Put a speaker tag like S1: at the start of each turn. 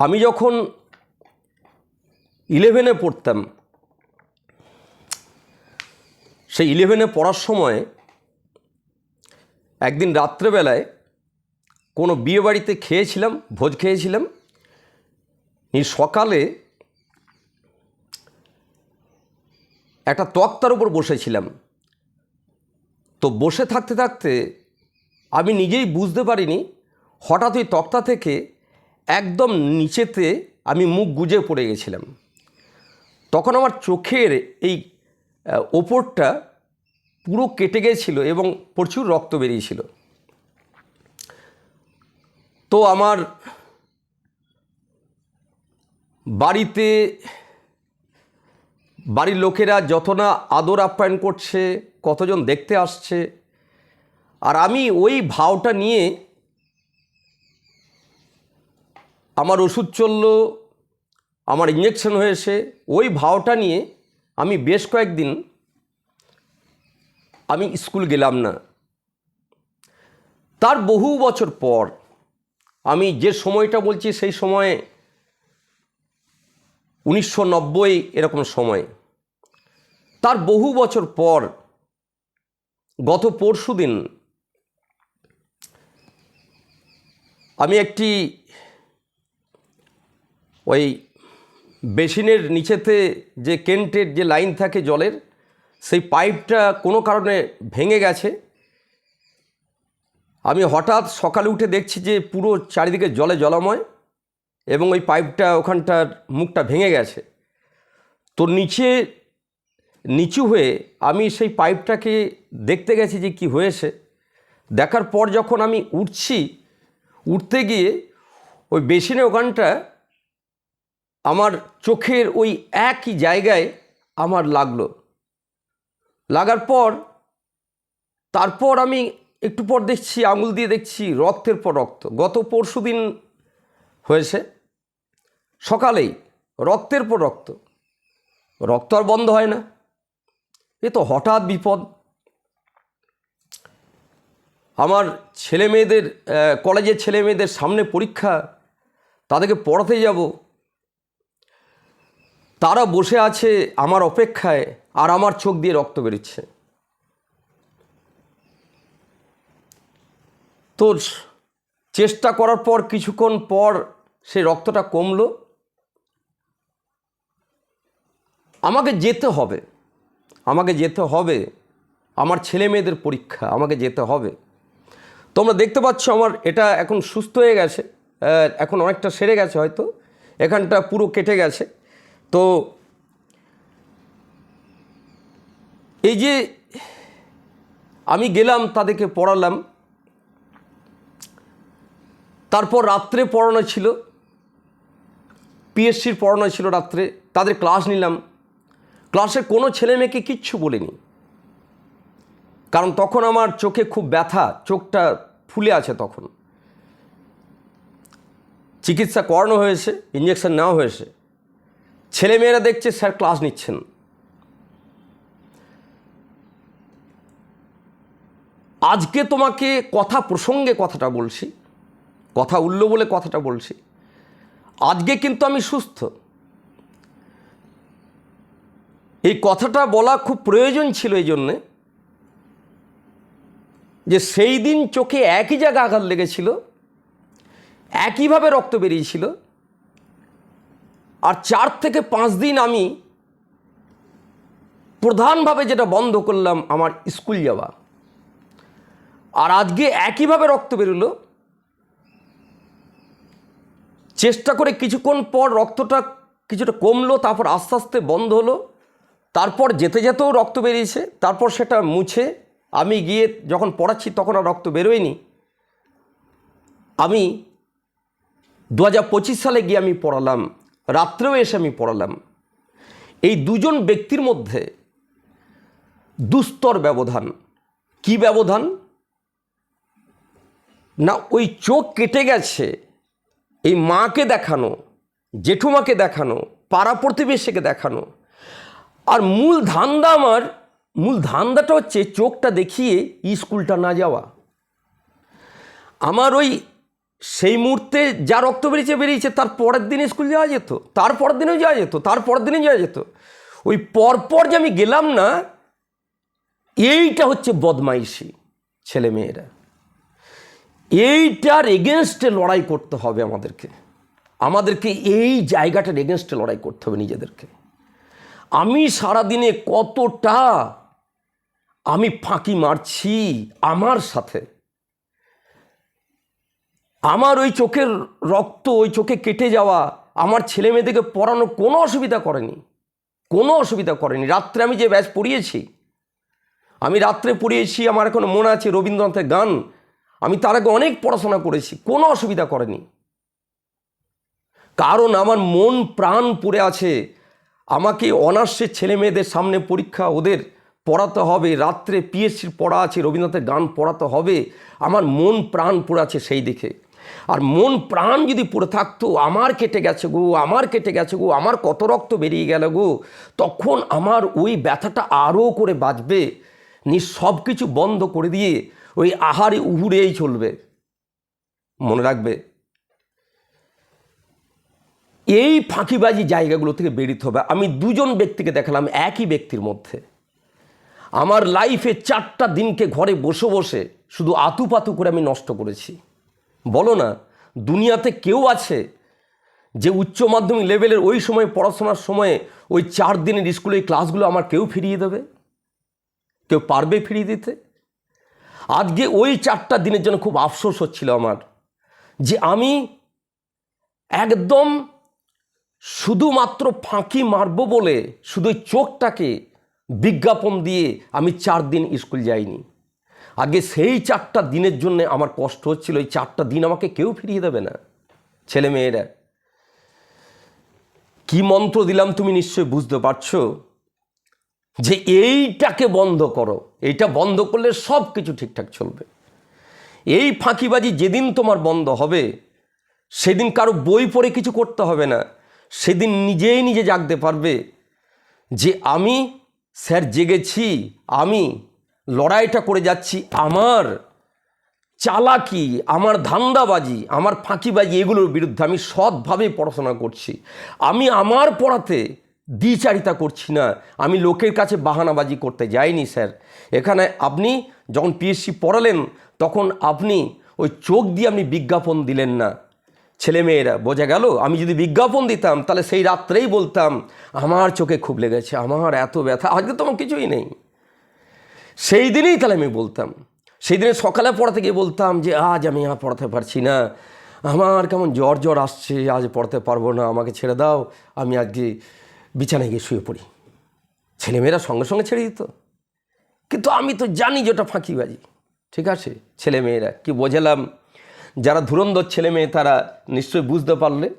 S1: আমি যখন ইলেভেনে পড়তাম, সেই ইলেভেনে পড়ার সময় একদিন রাত্রেবেলায় কোনো বিয়ে বাড়িতে খেয়েছিলাম, ভোজ খেয়েছিলাম এই সকালে একটা তক্তার উপর বসেছিলাম। তো বসে থাকতে থাকতে আমি নিজেই বুঝতে পারিনি, হঠাৎ ওই তক্তা থেকে একদম নিচেতে আমি মুখ গুজে পড়ে গেছিলাম। তখন আমার চোখের এই ওপরটা পুরো কেটে গেছিল এবং প্রচুর রক্ত বেরিয়েছিল। তো আমার বাড়িতে, বাড়ির লোকেরা যত না আদর আপ্যায়ন করছে, কতজন দেখতে আসছে, আর আমি ওই ভাওটা নিয়ে আমার ওষুধ চলল, আমার ইঞ্জেকশন হয়েছে, ওই ভাওটা নিয়ে আমি বেশ কয়েকদিন আমি স্কুল গেলাম না। তার বহু বছর পর আমি যে সময়টা বলছি সেই সময়ে উনিশশো নব্বই এরকম সময়, তার বহু বছর পর গত পরশু দিন আমি একটি ওই বেসিনের নিচেতে যে কেন্টের যে লাইন থাকে জলের, সেই পাইপটা কোনো কারণে ভেঙে গেছে। আমি হঠাৎ সকালে উঠে দেখছি যে পুরো চারিদিকে জলে জলময় এবং ওই পাইপটা ওখানটার মুখটা ভেঙে গেছে। তো নিচে, নিচু হয়ে আমি সেই পাইপটাকে দেখতে গেছি যে কি হয়েছে। দেখার পর যখন আমি উঠছি, উঠতে গিয়ে ওই বেসিনে ওখানটা আমার চোখের ওই একই জায়গায় আমার লাগল। লাগার পর, তারপর আমি একটু পর দেখছি, আঙুল দিয়ে দেখছি রক্তের পর রক্ত। গত পরশু দিন হয়েছে। সকালেই রক্তের পর রক্ত। রক্ত আর বন্ধ হয় না। এ তো হঠাৎ বিপদ। আমার ছেলে মেয়েদের কলেজের ছেলে মেয়েদের সামনে পরীক্ষা, তাদেরকে পড়াতে যাব। তারা বসে আছে আমার অপেক্ষায় আর আমার চোখ দিয়ে রক্ত বেরোচ্ছে। তো চেষ্টা করার পর কিছুক্ষণ পর সেই রক্তটা কমলো। আমাকে যেতে হবে। আমাকে যেতে হবে। আমার ছেলে মেয়েদের পরীক্ষা, আমাকে যেতে হবে। তোমরা দেখতে পাচ্ছ আমার এটা এখন সুস্থ হয়ে গেছে। এখন অনেকটা সেরে গেছে হয়তো। এখানটা পুরো কেটে গেছে। তো এই যে আমি গেলাম, তাদেরকে পড়ালাম। তারপর রাত্রে পড়ানো ছিল। পিএসসির পড়ানো ছিল রাত্রে। তাদের ক্লাস নিলাম। ক্লাসে কোনো ছেলে মেয়েকে কিচ্ছু বলিনি। কারণ তখন আমার চোখে খুব ব্যথা, চোখটা ফুলে আছে তখন। চিকিৎসা করানো হয়েছে ইঞ্জেকশন নেওয়া হয়েছে। ছেলেমেয়েরা দেখছে স্যার ক্লাস নিচ্ছেন। আজকে তোমাকে কথা প্রসঙ্গে কথাটা বলছি, কথা উঠল বলে কথাটা বলছি। আজকে কিন্তু আমি সুস্থ। এই কথাটা বলা খুব প্রয়োজন ছিল এই জন্যে যে সেই দিন চোখে একই জায়গা আঘাত লেগেছিল, একইভাবে রক্ত বেরিয়েছিল আর চার থেকে পাঁচ দিন আমি প্রধানভাবে যেটা বন্ধ করলাম আমার স্কুল যাওয়া। আর আজকে একইভাবে রক্ত বেরোলো। চেষ্টা করে কিছুক্ষণ পর রক্তটা কিছুটা কমলো, তারপর আস্তে আস্তে বন্ধ হলো। তারপর যেতে যেতেও রক্ত বেরিয়েছে, তারপর সেটা মুছে আমি গিয়ে যখন পড়াচ্ছি তখন আর রক্ত বেরোয়নি। আমি দু হাজার পঁচিশ সালে গিয়ে আমি পড়ালাম রাত্রেও এসে আমি পড়ালাম। এই দুজন ব্যক্তির মধ্যে দুস্তর ব্যবধান। কি ব্যবধান? না, ওই চোখ কেটে গেছে, এই মাকে দেখানো, জেঠুমাকে দেখানো, পাড়া প্রতিবেশীকে দেখানো। আর মূল ধান্দা আমার, মূল ধান্দাটা হচ্ছে চোখটা দেখিয়ে স্কুলটা না যাওয়া। আমার ওই সেই মুহূর্তে যা রক্ত বেরিয়েছে বেরিয়েছে, তার পরের দিনে স্কুল যাওয়া যেত, তার পরের দিনেও যাওয়া যেত, তার পরের দিনে যাওয়া যেত। ওই পরপর যে আমি গেলাম না, এইটা হচ্ছে বদমাইশি ছেলে মেয়েরা এইটার এগেনস্টে লড়াই করতে হবে আমাদেরকে। আমাদেরকে এই জায়গাটার এগেনস্টে লড়াই করতে হবে নিজেদেরকে। আমি সারাদিনে কতটা আমি ফাঁকি মারছি আমার সাথে আমার ওই চোখের রক্ত, ওই চোখে কেটে যাওয়া, আমার ছেলে মেয়েদেরকে পড়ানো কোনো অসুবিধা করেনি। কোনো অসুবিধা করেনি। রাত্রে আমি যে ব্যাচ পড়িয়েছি, আমি রাত্রে পড়িয়েছি, আমার এখন মনে আছে রবীন্দ্রনাথের গান, আমি তার আগে অনেক পড়াশোনা করেছি, কোনো অসুবিধা করেনি। কারণ আমার মন প্রাণ পড়ে আছে, আমাকে অনার্সের ছেলে মেয়েদের সামনে পরীক্ষা ওদের পড়াতে হবে, রাত্রে পিএসসির পড়া আছে, রবীন্দ্রনাথের গান পড়াতে হবে, আমার মন প্রাণ পড়ে আছে সেই দিকে আর মন প্রাণ যদি পড়ে থাকতো, আমার কেটে গেছে গো, আমার কেটে গেছে গো, আমার কত রক্ত বেরিয়ে গেল গো, তখন আমার ওই ব্যথাটা আরও করে বাঁচবে। নি সব কিছু বন্ধ করে দিয়ে ওই আহারে উহুড়েই চলবে। মনে রাখবে? এই ফাঁকিবাজি জায়গাগুলো থেকে বেরিতে হবে। আমি দুজন ব্যক্তিকে দেখালাম একই ব্যক্তির মধ্যে। আমার লাইফে চারটা দিনকে ঘরে বসে বসে শুধু আতুপাতু করে আমি নষ্ট করেছি। বলো না, দুনিয়াতে কেউ আছে যে উচ্চ মাধ্যমিক লেভেলের ওই সময় পড়াশোনার সময়ে ওই চার দিনের স্কুলের ক্লাসগুলো আমার কেউ ফিরিয়ে দেবে? কেউ পারবে ফিরিয়ে দিতে? আজকে ওই চারটা দিনের জন্য খুব আফসোস হচ্ছিল আমার যে আমি একদম শুধুমাত্র ফাঁকি মারবো বলে শুধু ওই চোখটাকে বিজ্ঞাপন দিয়ে আমি চার দিন স্কুল যাইনি। আগে সেই চারটা দিনের জন্য আমার কষ্ট হচ্ছিল, এই চারটা দিন আমাকে কেউ ফিরিয়ে দেবে না। ছেলে মেয়েরা, কি মন্ত্র দিলাম তুমি নিশ্চয়ই বুঝতে পারছ? যে এইটাকে বন্ধ করো। এইটা বন্ধ করলে সব কিছু ঠিকঠাক চলবে। এই ফাঁকিবাজি যেদিন তোমার বন্ধ হবে, সেদিন কারও বই পড়ে কিছু করতে হবে না। সেদিন নিজেই নিজে জাগতে পারবে যে আমি, স্যার, জেগেছি, আমি লড়াইটা করে যাচ্ছি, আমার চালাকি, আমার ধান্দাবাজি, আমার ফাঁকিবাজি এগুলোর বিরুদ্ধে আমি সৎভাবে পড়াশোনা করছি। আমি আমার পড়াতে দ্বিচারিতা করছি না। আমি লোকের কাছে বাহানাবাজি করতে যাইনি, স্যার। এখানে আপনি যখন পিএসসি পড়ালেন, তখন আপনি ওই চোখ দিয়ে আপনি বিজ্ঞাপন দিলেন না। ছেলেমেয়েরা, বোঝা গেল? আমি যদি বিজ্ঞাপন দিতাম, তাহলে সেই রাত্রেই বলতাম, আমার চোখে খুব লেগেছে, আমার এত ব্যথা, আজকে তো আমার কিছুই নেই। সেই দিনেই তাহলে আমি বলতাম। সেই দিনে সকালে পড়াতে গিয়ে বলতাম যে, আজ আমি আর পড়াতে পারছি না। আমার কেমন জ্বর জ্বর আসছে, আজ পড়তে পারব না। আমাকে ছেড়ে দাও। আমি আজকে বিছানায় গিয়ে শুয়ে পড়ি। ছেলেমেয়েরা সঙ্গে সঙ্গে ছেড়ে দিত। কিন্তু আমি তো জানি যে ওটা ফাঁকিবাজি। ঠিক আছে? ছেলেমেয়েরা, কি বোঝালাম? যারা ধুরন্ধর ছেলে মেয়ে তারা নিশ্চয়ই বুঝতে পারলে।